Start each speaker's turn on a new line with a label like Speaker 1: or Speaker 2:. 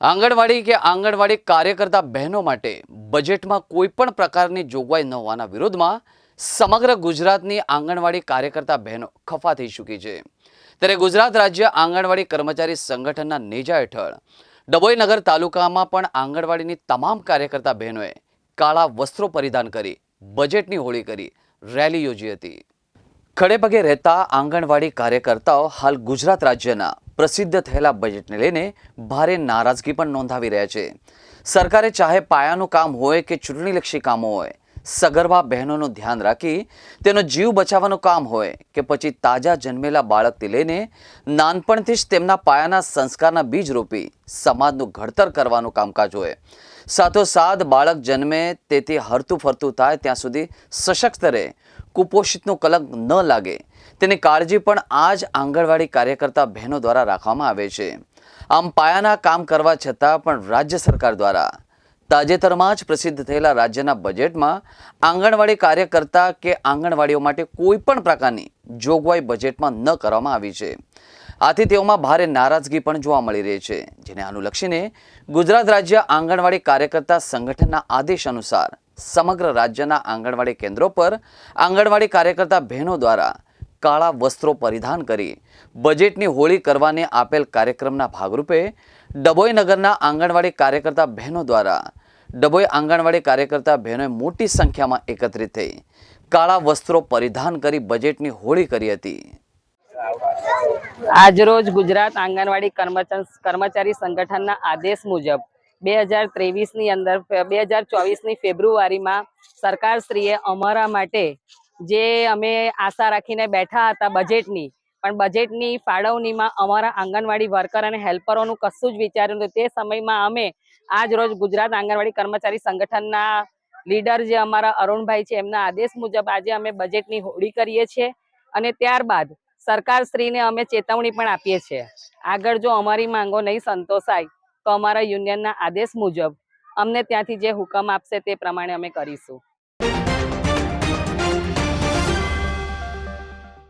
Speaker 1: આંગણવાડી કે આંગણવાડી કાર્યકર્તા બહેનો માટે બજેટમાં કોઈ પણ પ્રકારની જોગવાઈ ન હોવાના વિરોધમાં સમગ્ર ગુજરાતની આંગણવાડી કાર્યકર્તા બહેનો ખફા થઈ ચૂકી છે. ત્યારે ગુજરાત રાજ્ય આંગણવાડી કર્મચારી સંગઠનના નેજા હેઠળ ડભોઈનગર તાલુકામાં પણ આંગણવાડીની તમામ કાર્યકર્તા બહેનોએ કાળા વસ્ત્રો પરિધાન કરી બજેટની હોળી કરી રેલી યોજી હતી. ખડેપગે રહેતા આંગણવાડી કાર્યકર્તાઓ હાલ ગુજરાત રાજ્યના પ્રસિદ્ધ થયેલા બજેટને લઈને ભારે નારાજગી પણ નોંધાવી રહ્યા છે. સરકારે ચાહે પાયાનું કામ હોય કે ચૂંટણીલક્ષી કામો હોય, સગર્ભા બહેનોનું ધ્યાન રાખી તેનો જીવ બચાવવાનું કામ હોય કે પછી તાજા જન્મેલા બાળકથી લઈને નાનપણથી જ તેમના પાયાના સંસ્કારના બીજ રોપી સમાજનું ઘડતર કરવાનું કામકાજ હોય. સાથોસાથ બાળક જન્મે તેથી હરતું ફરતું થાય, ત્યાં સુધી સશક્ત રહે. કુપોષિતનું કલંક ન લાગે. તેની કાળજી પણ આ જ આંગણવાડી કાર્યકર્તા બહેનો દ્વારા રાખવામાં આવે છે. આમ પાયાના કામ કરવા છતાં પણ રાજ્ય સરકાર દ્વારા તાજેતરમાં જ પ્રસિદ્ધ થયેલા રાજ્યના બજેટમાં આંગણવાડી કાર્યકર્તા કે આંગણવાડીઓ માટે કોઈ પણ પ્રકારની જોગવાઈ બજેટમાં ન કરવામાં આવી છે. આથી તેઓમાં ભારે નારાજગી પણ જોવા મળી રહી છે, જેને અનુલક્ષીને ગુજરાત રાજ્ય આંગણવાડી કાર્યકર્તા સંગઠનના આદેશ અનુસાર સમગ્ર રાજ્યના આંગણવાડી કેન્દ્રો પર આંગણવાડી કાર્યકર્તા બહેનો દ્વારા કાળા વસ્ત્રો પરિધાન કરી બજેટની હોળી કરવાને આપેલ કાર્યક્રમના ભાગરૂપે ડભોઈ નગરના આંગણવાડી કાર્યકર્તા બહેનો દ્વારા ડભોઈ આંગણવાડી કાર્યકર્તા બહેનોએ મોટી સંખ્યામાં એકત્રિત થઈ કાળા વસ્ત્રો પરિધાન કરી બજેટની હોળી કરી હતી.
Speaker 2: આજરોજ ગુજરાત આંગણવાડી કર્મચારી સંગઠનના આદેશ મુજબ બે હજાર ત્રેવીસની અંદર, બે હજાર ચોવીસની ફેબ્રુઆરીમાં સરકારશ્રીએ અમારા માટે જે અમે આશા રાખીને બેઠા હતા બજેટની, પણ બજેટની ફાળવણીમાં અમારા આંગણવાડી વર્કર અને હેલ્પરોનું કશું જ વિચાર્યું તે સમયમાં અમે આજ રોજ ગુજરાત આંગણવાડી કર્મચારી સંગઠનના લીડર જે અમારા અરુણભાઈ છે, એમના આદેશ મુજબ આજે અમે બજેટની હોળી કરીએ છીએ અને ત્યારબાદ સરકાર સરકારશ્રીને અમે ચેતવણી પણ આપીએ છીએ. આગળ જો અમારી માંગો નહીં સંતોષાય, તો અમારા યુનિયનના આદેશ મુજબ અમને ત્યાંથી જે હુકમ આપશે તે પ્રમાણે અમે કરીશું.